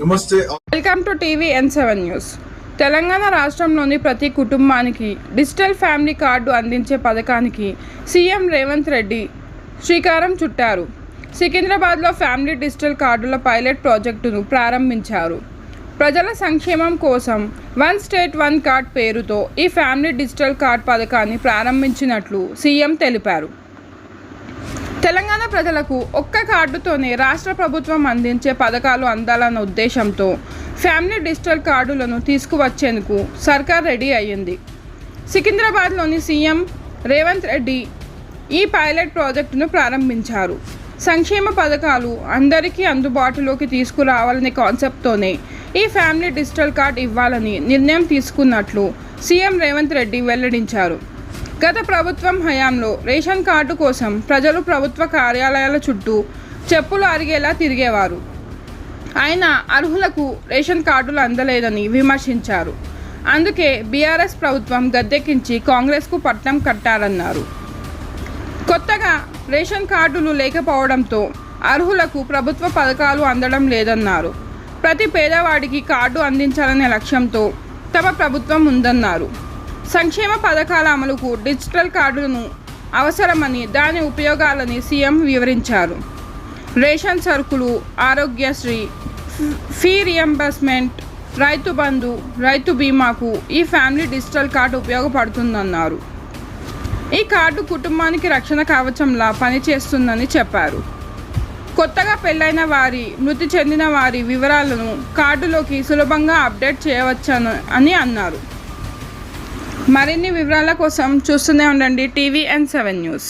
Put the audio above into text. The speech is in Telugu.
నమస్తే. Welcome to TV N seven news. Telangana రాష్ట్రంలోని ప్రతి కుటుంబానికి డిజిటల్ ఫ్యామిలీ కార్డు అందించే పథకానికి సీఎం రేవంత్ రెడ్డి శ్రీకారం చుట్టారు. సికింద్రాబాద్లో ఫ్యామిలీ డిజిటల్ కార్డుల పైలట్ ప్రాజెక్టును ప్రారంభించారు. ప్రజల సంక్షేమం కోసం వన్ స్టేట్ వన్ కార్డ్ పేరుతో ఈ ఫ్యామిలీ డిజిటల్ కార్డ్ పథకాన్ని ప్రారంభించినట్లు సీఎం తెలిపారు. తెలంగాణ ప్రజలకు ఒక్క కార్డుతోనే రాష్ట్ర ప్రభుత్వం అందించే పథకాలు అందాలన్న ఉద్దేశంతో ఫ్యామిలీ డిజిటల్ కార్డులను తీసుకువచ్చేందుకు సర్కార్ రెడీ అయ్యింది. సికింద్రాబాద్లోని సీఎం రేవంత్ రెడ్డి ఈ పైలట్ ప్రాజెక్టును ప్రారంభించారు. సంక్షేమ పథకాలు అందరికీ అందుబాటులోకి తీసుకురావాలనే కాన్సెప్ట్తోనే ఈ ఫ్యామిలీ డిజిటల్ కార్డ్ ఇవ్వాలని నిర్ణయం తీసుకున్నట్లు సీఎం రేవంత్ రెడ్డి వెల్లడించారు. గత ప్రభుత్వం హయాంలో రేషన్ కార్డు కోసం ప్రజలు ప్రభుత్వ కార్యాలయాల చుట్టూ చెప్పులు అరిగేలా తిరిగేవారు. అయినా అర్హులకు రేషన్ కార్డులు అందలేదని విమర్శించారు. అందుకే బీఆర్ఎస్ ప్రభుత్వం గద్దెక్కించి కాంగ్రెస్కు పట్టం కట్టారన్నారు. కొత్తగా రేషన్ కార్డులు లేకపోవడంతో అర్హులకు ప్రభుత్వ పథకాలు అందడం లేదన్నారు. ప్రతి పేదవాడికి కార్డు అందించాలనే లక్ష్యంతో తమ ప్రభుత్వం ఉందన్నారు. సంక్షేమ పథకాల అమలుకు డిజిటల్ కార్డులను అవసరమని దాని ఉపయోగాలని సీఎం వివరించారు. రేషన్ సరుకులు ఆరోగ్యశ్రీ ఫీ రియంబర్స్మెంట్ రైతు బంధు రైతు బీమాకు ఈ ఫ్యామిలీ డిజిటల్ కార్డు ఉపయోగపడుతుందన్నారు. ఈ కార్డు కుటుంబానికి రక్షణ కవచంలా పనిచేస్తుందని చెప్పారు. కొత్తగా పెళ్ళైన వారి మృతి చెందిన వారి వివరాలను కార్డులోకి సులభంగా అప్డేట్ చేయవచ్చని అని అన్నారు. మరిన్ని వివరాల కోసం చూస్తూనే ఉండండి టీవీ అండ్ సెవెన్ న్యూస్.